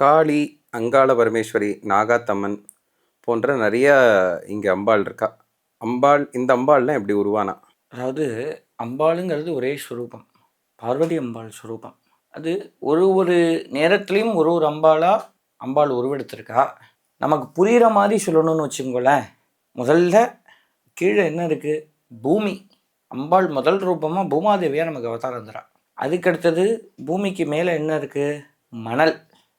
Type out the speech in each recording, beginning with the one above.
காளி அங்காள பரமேஸ்வரி நாகாத்தம்மன் போன்ற நிறைய இங்கே அம்பாள் இருக்கா? அம்பாள் இந்த அம்பாள்லாம் எப்படி உருவானா? அதாவது அம்பாளுங்கிறது ஒரே ஸ்வரூபம் பார்வதி அம்பாள் ஸ்வரூபம் அது ஒரு ஒரு நேரத்துலையும் ஒரு ஒரு அம்பாளாக அம்பாள் உருவெடுத்திருக்கா? நமக்கு புரிகிற மாதிரி சொல்லணும்னு வச்சுக்கோங்களேன். முதல்ல கீழே என்ன இருக்குது பூமி. அம்பாள் முதல் ரூபமாக பூமாதேவியாக நமக்கு அவதாரம் தரா. அதுக்கடுத்தது பூமிக்கு மேலே என்ன இருக்குது மணல்.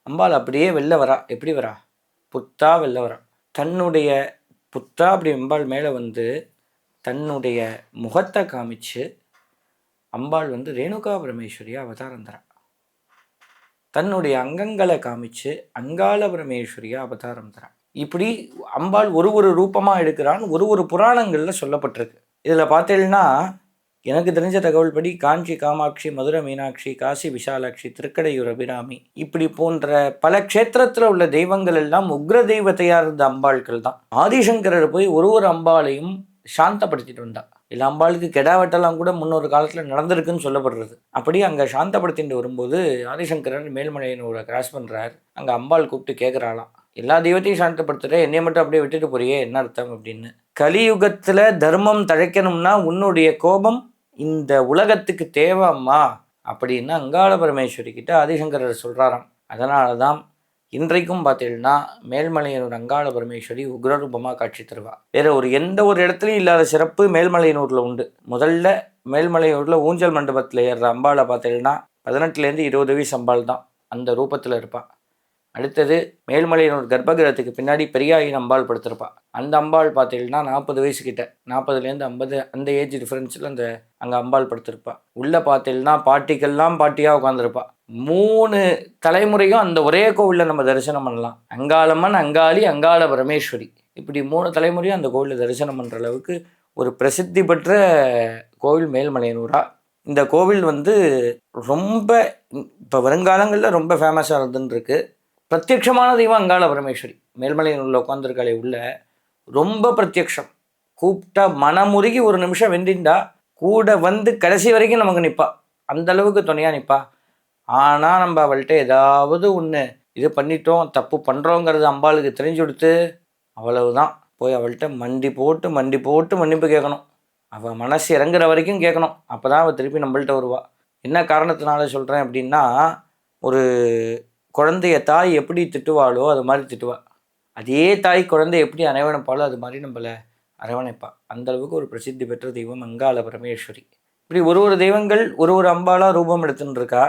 அம்பாள் அப்படியே வெளில வரா. எப்படி வரா? புத்தா வெளில வரா. தன்னுடைய புத்தா அப்படி அம்பாள் மேலே வந்து தன்னுடைய முகத்தை காமிச்சு அம்பாள் வந்து ரேணுகா பரமேஸ்வரியா அவதாரம் தரா தன்னுடைய அங்கங்களை காமிச்சு அங்காள பரமேஸ்வரியா அவதாரம் தரா இப்படி அம்பாள் ஒரு ஒரு ரூபமாக எடுக்கிறான்னு ஒரு ஒரு புராணங்களில் சொல்லப்பட்டிருக்கு. இதில் பார்த்தீங்கன்னா எனக்கு தெரிஞ்ச தகவல் படி காஞ்சி காமாட்சி மதுரை மீனாட்சி காசி விஷாலாட்சி திருக்கடையூர் அபிராமி இப்படி போன்ற பல க்ஷேத்திரத்தில் உள்ள தெய்வங்கள் எல்லாம் உக்ர தெய்வத்தையாக இருந்த அம்பாள்கள் தான். ஆதிசங்கரர் போய் ஒரு ஒரு அம்பாளையும் சாந்தப்படுத்திட்டு வந்தா. இல்லை அம்பாளுக்கு கெடாவட்டெல்லாம் கூட முன்னொரு காலத்தில் நடந்திருக்குன்னு சொல்லப்படுறது. அப்படி அங்கே சாந்தப்படுத்திட்டு வரும்போது ஆதிசங்கரர் மேல்மலையனூரை கிராஸ் பண்ணுறார் அங்கே அம்பாள் கூப்பிட்டு கேட்குறாளாம் எல்லா தெய்வத்தையும் சாந்தப்படுத்துகிற என்னை மட்டும் அப்படியே விட்டுட்டு போறியே என்ன அர்த்தம் அப்படின்னு. கலியுகத்தில் தர்மம் தழைக்கணும்னா உன்னுடைய கோபம் இந்த உலகத்துக்கு தேவைம்மா அப்படின்னு அங்காள பரமேஸ்வரி கிட்ட ஆதிசங்கரர் சொல்கிறாராம் அதனால தான் இன்றைக்கும் பார்த்தீங்கன்னா மேல்மலையனூர் அங்காள பரமேஸ்வரி உக்ரரூபமாக காட்சி தருவா. வேற ஒரு எந்த ஒரு இடத்துலையும் இல்லாத சிறப்பு மேல்மலையனூரில் உண்டு. முதல்ல மேல்மலையூரில் ஊஞ்சல் மண்டபத்தில் ஏறுற அம்பாளை பார்த்தீங்கன்னா பதினெட்டுலேருந்து இருபது வயசு அம்பாள் தான் அந்த ரூபத்தில் இருப்பாள் அடுத்தது மேல்மலையனூர் கர்ப்பகிரகத்துக்கு பின்னாடி பெரியாயின் அம்பாள் படுத்திருப்பா. அந்த அம்பாள் பார்த்தீங்கன்னா நாற்பது வயசு கிட்ட. நாற்பதுலேருந்து ஐம்பது அந்த ஏஜ் டிஃப்ரென்ஸில் அந்த அங்கே அம்பாள் படுத்திருப்பா. உள்ளே பார்த்தீங்கன்னா பாட்டிக்கெல்லாம் பாட்டியாக உட்காந்துருப்பா மூணு தலைமுறையும் அந்த ஒரே கோவிலில் நம்ம தரிசனம் பண்ணலாம். அங்காளம்மன் அங்காளி அங்காள பரமேஸ்வரி. இப்படி மூணு தலைமுறையும் அந்த கோவிலில் தரிசனம் பண்ணுற அளவுக்கு ஒரு பிரசித்தி பெற்ற கோவில் மேல்மலையனூரா. இந்த கோவில் வந்து ரொம்ப இப்போ வருங்காலங்களில் ரொம்ப ஃபேமஸாக இருந்துன்னு இருக்குது பிரத்யக்ஷமான தெய்வம் அங்காள பரமேஸ்வரி. மேல்மலையில் உள்ள உட்காந்துருக்காளே உள்ள ரொம்ப பிரத்யக்ஷம். கூப்பிட்டா மனமுருகி ஒரு நிமிஷம் வெந்திண்டா கூட வந்து கடைசி வரைக்கும் நமக்கு நிற்பா அந்த அளவுக்கு துணையாக நிற்பா ஆனால் நம்ம அவள்கிட்ட ஏதாவது ஒன்று இது பண்ணிட்டோம் தப்பு பண்ணுறோங்கிறது அம்பாளுக்கு தெரிஞ்சு கொடுத்து அவ்வளவுதான். போய் அவள்கிட்ட மண்டி போட்டு மண்டி போட்டு மன்னிப்பு கேட்கணும். அவள் மனசு இறங்குற வரைக்கும் கேட்கணும். அப்போ தான் அவள் திருப்பி நம்மள்கிட்ட வருவா. என்ன காரணத்தினால சொல்கிறேன் அப்படின்னா ஒரு குழந்தைய தாய் எப்படி திட்டுவாளோ அது மாதிரி திட்டுவா. அதே தாய் குழந்தை எப்படி அரவணைப்பாளோ அது மாதிரி நம்மளை அரவணைப்பா. அந்த அளவுக்கு ஒரு பிரசித்தி பெற்ற தெய்வம் அங்காள பரமேஸ்வரி. இப்படி ஒரு ஒரு தெய்வங்கள் ஒரு ஒரு அம்பாலாக ரூபம் எடுத்துன்னு இருக்கா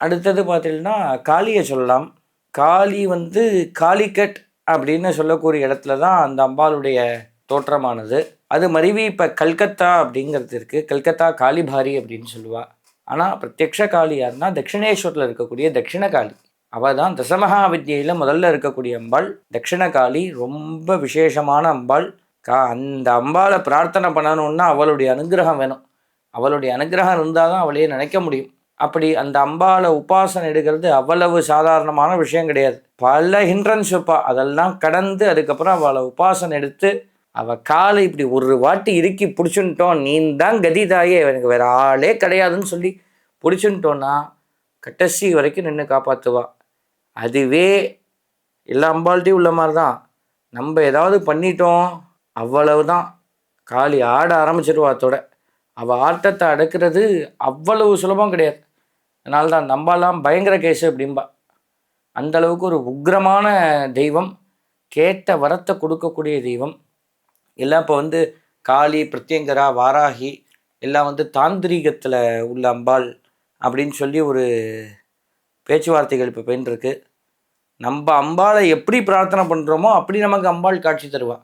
அடுத்தது பார்த்தீங்கன்னா காளியை சொல்லலாம். காளி வந்து காளிக்கட் அப்படின்னு சொல்லக்கூடிய இடத்துல தான் அந்த அம்பாளுடைய தோற்றமானது. அது மருவி இப்போ கல்கத்தா அப்படிங்கிறது இருக்குது கல்கத்தா காளிபாரி அப்படின்னு சொல்லுவாள் ஆனால் பிரத்யக்ஷ காளி யாருன்னா தட்சிணேஸ்வரில் இருக்கக்கூடிய தட்சிண காளி அவள் தான் தசமகா வித்யையில் முதல்ல இருக்கக்கூடிய அம்பாள் தட்சிணகாளி ரொம்ப விசேஷமான அம்பாள். கா அந்த அம்பாளை பிரார்த்தனை பண்ணணும்னா அவளுடைய அனுகிரகம் வேணும். அவளுடைய அனுகிரகம் இருந்தால் தான் அவளையே நினைக்க முடியும். அப்படி அந்த அம்பாளை உபாசனை எடுக்கிறது அவ்வளவு சாதாரணமான விஷயம் கிடையாது. பல ஹின்ட்ரன்ஸ் வைப்பா. அதெல்லாம் கடந்து அதுக்கப்புறம் அவளை உபாசனை எடுத்து அவள் காலை இப்படி ஒரு வாட்டி இறுக்கி பிடிச்சுன்ட்டோம் நீ தான் கதி தாயே. எனக்கு வேறு ஆளே கிடையாதுன்னு சொல்லி பிடிச்சுன்ட்டோன்னா கடைசி வரைக்கும் நின்று காப்பாற்றுவா அதுவே எல்லா அம்பாள்கிட்டையும் உள்ள மாதிரி தான் நம்ம ஏதாவது பண்ணிட்டோம் அவ்வளவு தான் காளி ஆட ஆரம்பிச்சிருவா அதோட அவள் ஆட்டத்தை அடக்கிறது அவ்வளவு சுலபம் கிடையாது. அதனால தான் நம்பலாம் பயங்கர கேஸு அப்படிம்பா. அந்த அளவுக்கு ஒரு உக்ரமான தெய்வம் கேட்ட வரத்தை கொடுக்கக்கூடிய தெய்வம். எல்லாம் இப்போ வந்து காளி பிரத்யங்கரா வாராகி எல்லாம் வந்து தாந்திரீகத்தில் உள்ள அம்பாள் அப்படின்னு சொல்லி ஒரு பேச்சுவார்த்தைகள் இப்போ போயின்னு நம்ம அம்பாளை எப்படி பிரார்த்தனை பண்ணுறோமோ அப்படி நமக்கு அம்பாள் காட்சி தருவா.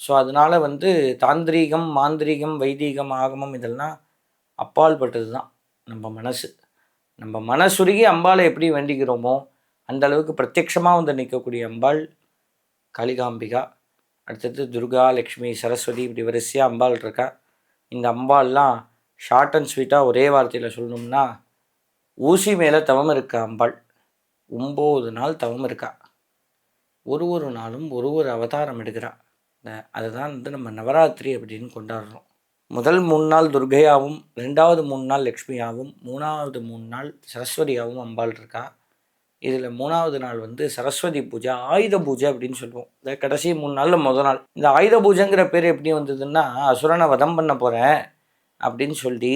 ஸோ அதனால் வந்து தாந்திரீகம் மாந்திரீகம் வைதீகம் ஆகமம் இதெல்லாம் அப்பால் பட்டது தான் நம்ம மனசு. நம்ம மனசுருகி அம்பாளை எப்படி வேண்டிக்கிறோமோ அந்த அளவுக்கு பிரத்யக்ஷமாக வந்து நிற்கக்கூடிய அம்பாள் காளிகாம்பிகா. அடுத்தது துர்கா லக்ஷ்மி சரஸ்வதி இப்படி வரிசையாக அம்பாள் இருக்கா. இந்த அம்பாள்லாம் ஷார்ட் அண்ட் ஸ்வீட்டாக ஒரே வார்த்தையில் சொல்லணும்னா ஊசி மேலே தவம் இருக்கா அம்பாள்? ஒம்பது நாள் தவம் இருக்கா? ஒரு ஒரு நாளும் ஒரு ஒரு அவதாரம் எடுக்கிறா. அதுதான் வந்து நம்ம நவராத்திரி அப்படின்னு கொண்டாடுறோம். முதல் மூணு நாள் துர்கையாகவும் ரெண்டாவது மூணு நாள் லக்ஷ்மியாகவும் மூணாவது மூணு நாள் சரஸ்வதியாகவும் அம்பாள் இருக்கா. இதில் மூணாவது நாள் வந்து சரஸ்வதி பூஜை ஆயுத பூஜை அப்படின்னு சொல்லுவோம். இந்த கடைசி மூணு நாளில் முதல் நாள். இந்த ஆயுத பூஜைங்கிற பேர் எப்படி வந்ததுன்னா அசுரனை வதம் பண்ண போகிறேன் அப்படின்னு சொல்லி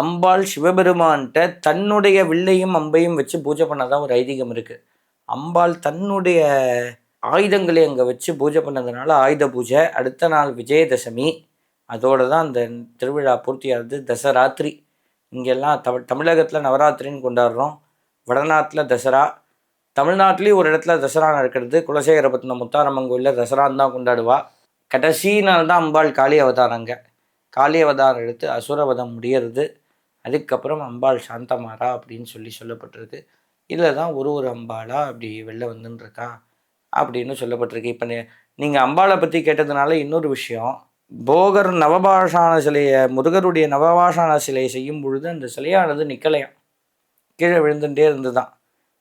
அம்பாள் சிவபெருமான்கிட்ட தன்னுடைய வில்லையும் அம்பையும் வச்சு பூஜை பண்ணதான் ஒரு ஐதீகம் இருக்குது அம்பாள் தன்னுடைய ஆயுதங்களை அங்கே வச்சு பூஜை பண்ணதுனால ஆயுத பூஜை அடுத்த நாள் விஜயதசமி அதோடு தான் அந்த திருவிழா பூர்த்தியாகுது தசராத்திரி. இங்கெல்லாம் தமிழ் தமிழகத்தில் நவராத்திரின்னு கொண்டாடுறோம். வடநாட்டில் தசரா தமிழ்நாட்டிலேயும் ஒரு இடத்துல தசரா நடக்கிறது. குலசேகரபட்டினம் முத்தாரம்மன் கோயிலில் தசரான்னு தான் கொண்டாடுவா. கடைசி நாள் தான் அம்பாள் காளி அவதாரங்க காளி அவதாரம் எடுத்து அசுரவதம் முடியறது. அதுக்கப்புறம் அம்பாள் சாந்தமாரா அப்படின்னு சொல்லி சொல்லப்பட்டிருக்கு. இதில் தான் ஒரு ஒரு அம்பாளா அப்படி வெளில வந்துருக்கா அப்படின்னு சொல்லப்பட்டிருக்கு. இப்போ நீங்கள் அம்பாளை பற்றி கேட்டதுனால இன்னொரு விஷயம். போகர் நவபாஷான சிலையை முருகருடைய நவபாஷான சிலையை செய்யும் பொழுது அந்த சிலையானது நிற்கலையாம் கீழே விழுந்துட்டே இருந்து தான்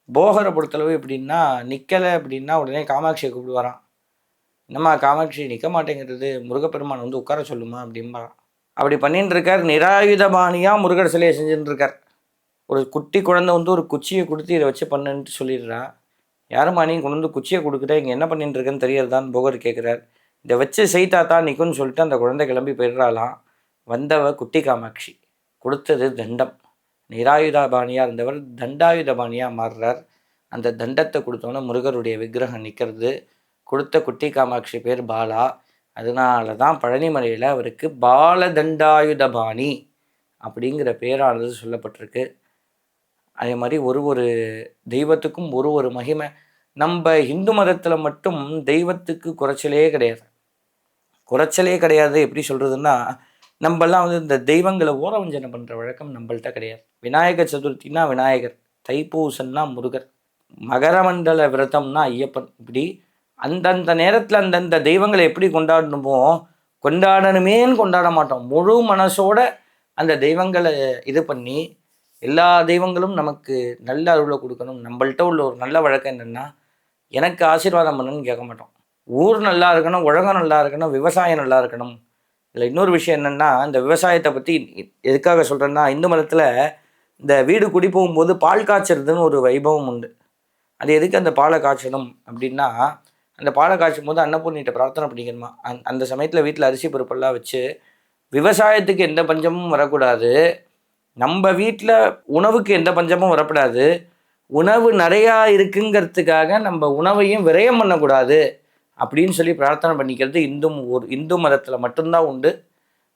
போகரை பொறுத்தளவு எப்படின்னா நிற்கலை அப்படின்னா உடனே காமாட்சியை கூப்பிடுவாராம். என்னம்மா காமாட்சி நிற்க மாட்டேங்கிறது. முருகப்பெருமான் வந்து உட்கார சொல்லுமா? அப்படிம்பாரான் அப்படி பண்ணிட்டு இருக்கார் நிராயுதபாணியாக முருகர் சிலையை செஞ்சுட்டு இருக்கார் ஒரு குட்டி குழந்தை வந்து ஒரு குச்சியை கொடுத்து இதை வச்சு பண்ணுன்ட்டு சொல்லிடுறா. யாரும்மா நீ கொண்டு வந்து குச்சியை கொடுக்குற இங்கே என்ன பண்ணிட்டு இருக்கேன்னு தெரியறதான்னு போகர் கேட்குறார் இதை வச்சு செய்தாத்தா நிற்கும்னு சொல்லிட்டு அந்த குழந்தை கிளம்பி போயிடுறாளாம். வந்தவ குட்டி காமாட்சி. கொடுத்தது தண்டம். நிராயுதபாணியாக இருந்தவர் தண்டாயுதபாணியாக மாறுறார். அந்த தண்டத்தை கொடுத்தோன்னே முருகருடைய விக்கிரகம் நிற்கிறது கொடுத்த குட்டி காமாட்சி பேர் பாலா. அதனால தான் பழனிமலையில் அவருக்கு பாலதண்டாயுதபாணி அப்படிங்கிற பேரானது சொல்லப்பட்டிருக்கு. அதே மாதிரி ஒரு ஒரு தெய்வத்துக்கும் ஒரு ஒரு மகிமை. நம்ம இந்து மதத்தில் மட்டும் தெய்வத்துக்கு குறைச்சலே கிடையாது. குறைச்சலே கிடையாது எப்படி சொல்கிறதுன்னா நம்மலாம் வந்து இந்த தெய்வங்களை ஓரவஞ்சனை பண்ணுற வழக்கம் நம்மள்ட்ட கிடையாது. விநாயகர் சதுர்த்தினா விநாயகர் தைப்பூசன்னா முருகர் மகரமண்டல விரதம்னா ஐயப்பன். இப்படி அந்தந்த நேரத்தில் அந்தந்த தெய்வங்களை எப்படி கொண்டாடணுமோ கொண்டாடணுமேன்னு கொண்டாட மாட்டோம். முழு மனசோட அந்த தெய்வங்களை இது பண்ணி எல்லா தெய்வங்களும் நமக்கு நல்ல அருளை கொடுக்கணும். நம்மள்ட்ட உள்ள ஒரு நல்ல வழக்கம் என்னென்னா எனக்கு ஆசீர்வாதம் பண்ணுன்னு கேட்க மாட்டோம். ஊர் நல்லா இருக்கணும் உலகம் நல்லா இருக்கணும் விவசாயம் நல்லா இருக்கணும். இதில் இன்னொரு விஷயம் என்னென்னா இந்த விவசாயத்தை பற்றி எதுக்காக சொல்கிறேன்னா இந்து மதத்தில் இந்த வீடு குடி போகும்போது பால் காய்ச்சறதுன்னு ஒரு வைபவம் உண்டு. அது எதுக்கு அந்த பாலை காய்ச்சணும் அப்படின்னா அந்த பாலை காய்ச்சும் போது அன்னபூர்ணிகிட்ட பிரார்த்தனை பண்ணிக்கணுமா? அந் அந்த சமயத்தில் வீட்டில் அரிசி பருப்பெல்லாம் வச்சு விவசாயத்துக்கு எந்த பஞ்சமும் வரக்கூடாது. நம்ம வீட்டில் உணவுக்கு எந்த பஞ்சமும் வரக்கூடாது உணவு நிறையா இருக்குங்கிறதுக்காக நம்ம உணவையும் விரயம் பண்ணக்கூடாது அப்படின்னு சொல்லி பிரார்த்தனை பண்ணிக்கிறது இந்து ஒரு இந்து மதத்தில் மட்டும்தான் உண்டு.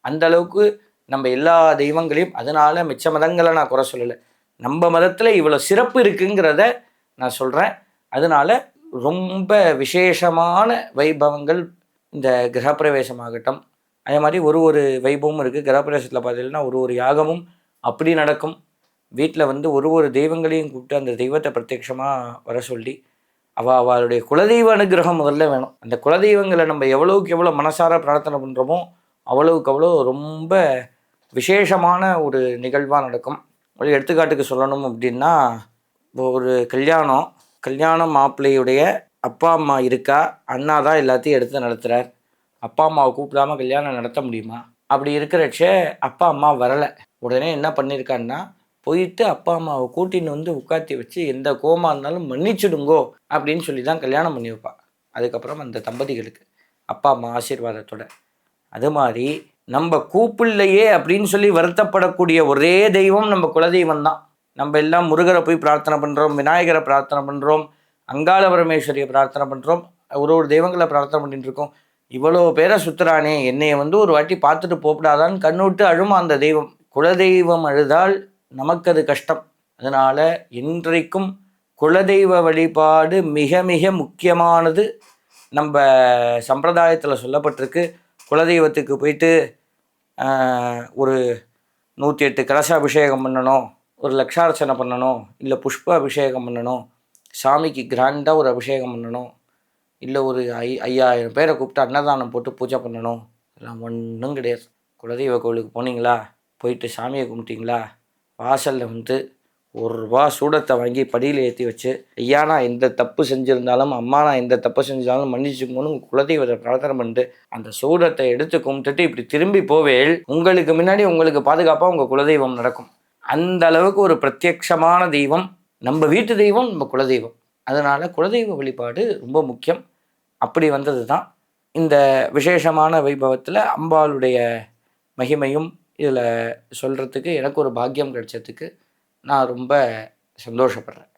அந்த அளவுக்கு நம்ம எல்லா தெய்வங்களையும் அதனால் மிச்ச மதங்களை நான் குறை சொல்லலை. நம்ம மதத்தில் இவ்வளோ சிறப்பு இருக்குங்கிறத நான் சொல்கிறேன் அதனால ரொம்ப விசேஷமான வைபவங்கள் இந்த கிரகப்பிரவேசமாகட்டும். அதே மாதிரி ஒரு ஒரு வைபவமும் இருக்குது கிரகப்பிரவேசத்தில் பார்த்தீங்கன்னா ஒரு ஒரு யாகமும் அப்படி நடக்கும். வீட்டில் வந்து ஒரு ஒரு தெய்வங்களையும் கூப்பிட்டு அந்த தெய்வத்தை பிரத்யட்சமாக வர சொல்லி அவள் அவளுடைய குலதெய்வ அனுகிரகம் முதல்ல வேணும். அந்த குலதெய்வங்களை நம்ம எவ்வளவுக்கு எவ்வளோ மனசார பிரார்த்தனை பண்ணுறோமோ அவ்வளவுக்கு அவ்வளோ ரொம்ப விசேஷமான ஒரு நிகழ்வாக நடக்கும். ஒரு எடுத்துக்காட்டுக்கு சொல்லணும் அப்படின்னா இப்போ ஒரு கல்யாணம் கல்யாண மாப்பிள்ளையுடைய அப்பா அம்மா இருக்கா? அண்ணா தான் எல்லாத்தையும் எடுத்து நடத்துகிறார் அப்பா அம்மாவை கூப்பிடாம கல்யாணம் நடத்த முடியுமா? அப்படி இருக்கிறச்ச அப்பா அம்மா வரலை. உடனே என்ன பண்ணியிருக்காருன்னா போயிட்டு அப்பா அம்மாவை கூட்டின்னு வந்து உட்காத்தி வச்சு எந்த கோமா இருந்தாலும் மன்னிச்சிடுங்கோ அப்படின்னு சொல்லி தான் கல்யாணம் பண்ணி வைப்பா. அதுக்கப்புறம் அந்த தம்பதிகளுக்கு அப்பா அம்மா ஆசீர்வாதத்தோட. அது மாதிரி நம்ம கூப்பிடலையே அப்படின்னு சொல்லி வருத்தப்படக்கூடிய ஒரே தெய்வம் நம்ம குலதெய்வம் தான் நம்ம எல்லாம் முருகரை போய் பிரார்த்தனை பண்ணுறோம் விநாயகரை பிரார்த்தனை பண்ணுறோம் அங்காள பரமேஸ்வரியை பிரார்த்தனை பண்ணுறோம் ஒரு ஒரு தெய்வங்களை பிரார்த்தனை பண்ணிட்டு இருக்கோம். இவ்வளோ பேரை சுத்துறானே என்னைய வந்து ஒரு வாட்டி பார்த்துட்டு போகப்படாதான்னு கண்ணுட்டு அழுமா அந்த தெய்வம். குலதெய்வம் அழுதால் நமக்கு அது கஷ்டம். அதனால் இன்றைக்கும் குலதெய்வ வழிபாடு மிக மிக முக்கியமானது. நம்ம சம்பிரதாயத்தில் சொல்லப்பட்டிருக்கு. குலதெய்வத்துக்கு போயிட்டு ஒரு நூற்றி எட்டு கலச அபிஷேகம் பண்ணணும். ஒரு லக்ஷார்ச்சனை பண்ணணும் இல்லை புஷ்ப அபிஷேகம் பண்ணணும் சாமிக்கு கிராண்டாக ஒரு அபிஷேகம் பண்ணணும் இல்லை ஒரு ஐ ஐயாயிரம் பேரை கூப்பிட்டு அன்னதானம் போட்டு பூஜை பண்ணணும். இதெல்லாம் ஒன்றும் கிடையாது. குலதெய்வ கோவிலுக்கு போனீங்களா? போயிட்டு சாமியை கும்பிட்டீங்களா? வாசலில் வந்து ஒரு ரூபா சூடத்தை வாங்கி படியில் ஏற்றி வச்சு ஐயா நான் எந்த தப்பு செஞ்சுருந்தாலும் அம்மா நான் எந்த தப்பு செஞ்சாலும் மன்னிச்சுக்கோன்னு குலதெய்வத்தை பிரார்த்தனை பண்ணிட்டு அந்த சூடத்தை எடுத்து கும்பிட்டுட்டு இப்படி திரும்பி போவேல் உங்களுக்கு முன்னாடி உங்களுக்கு பாதுகாப்பாக உங்கள் குலதெய்வம் நடக்கும். அந்த அளவுக்கு ஒரு பிரத்யக்ஷமான தெய்வம். நம்ம வீட்டு தெய்வம் நம்ம குலதெய்வம். அதனால் குலதெய்வ வழிபாடு ரொம்ப முக்கியம். அப்படி வந்தது தான் இந்த விசேஷமான வைபவத்தில் அம்பாளுடைய மகிமையும் இதில் சொல்கிறதுக்கு எனக்கு ஒரு பாக்கியம் கிடைச்சதுக்கு நான் ரொம்ப சந்தோஷப்படுறேன்.